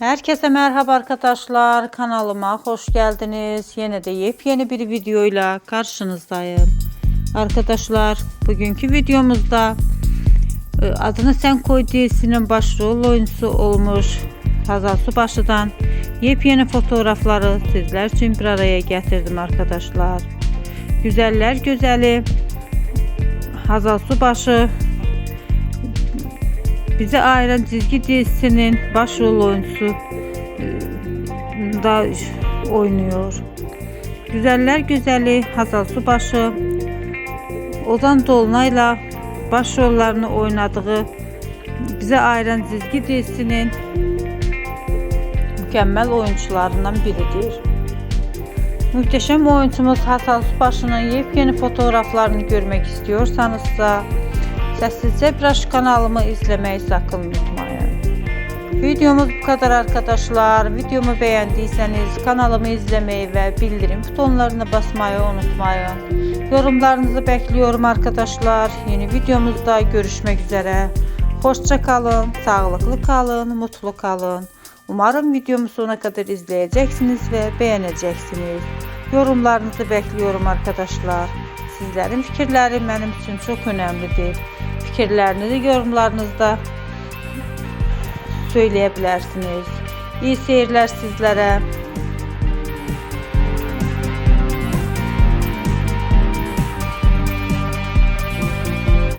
Herkese merhaba arkadaşlar. Kanalıma hoş geldiniz. Yine de yepyeni bir videoyla karşınızdayım. Arkadaşlar bugünkü videomuzda e, Adını Sen Koy dizisinin başrol oyuncusu olmuş Hazal Subaşı'dan yepyeni fotoğrafları sizler için bir araya getirdim arkadaşlar. Güzeller güzeli Hazal Subaşı bize ayıran çizgi dizisinin başrol oyuncusu e, da oynuyor. Güzeller güzeli Hazal Subaşı Ozan Dolunay'la başrollarını oynadığı bize ayıran çizgi dizisinin mükemmel oyuncularından biridir. Muhteşem oyuncumuz Hasan Subaşı'nın yepyeni fotoğraflarını görmek istiyorsanızsa Sessizce Brush kanalımı izlemeyi sakın unutmayın. Videomuz bu kadar arkadaşlar. Videomu beğendiyseniz kanalımı izlemeyi ve bildirim butonlarına basmayı unutmayın. Yorumlarınızı bekliyorum arkadaşlar. Yeni videomuzda görüşmek üzere. Hoşça kalın, sağlıklı kalın, mutlu kalın. Umarım videomu sona kadar izleyeceksiniz ve beğeneceksiniz. Yorumlarınızı bekliyorum arkadaşlar. Sizlerin fikirleri benim için çok önemlidir. Fikirlerinizi yorumlarınızda söyleyebilirsiniz. İyi seyirler sizlere.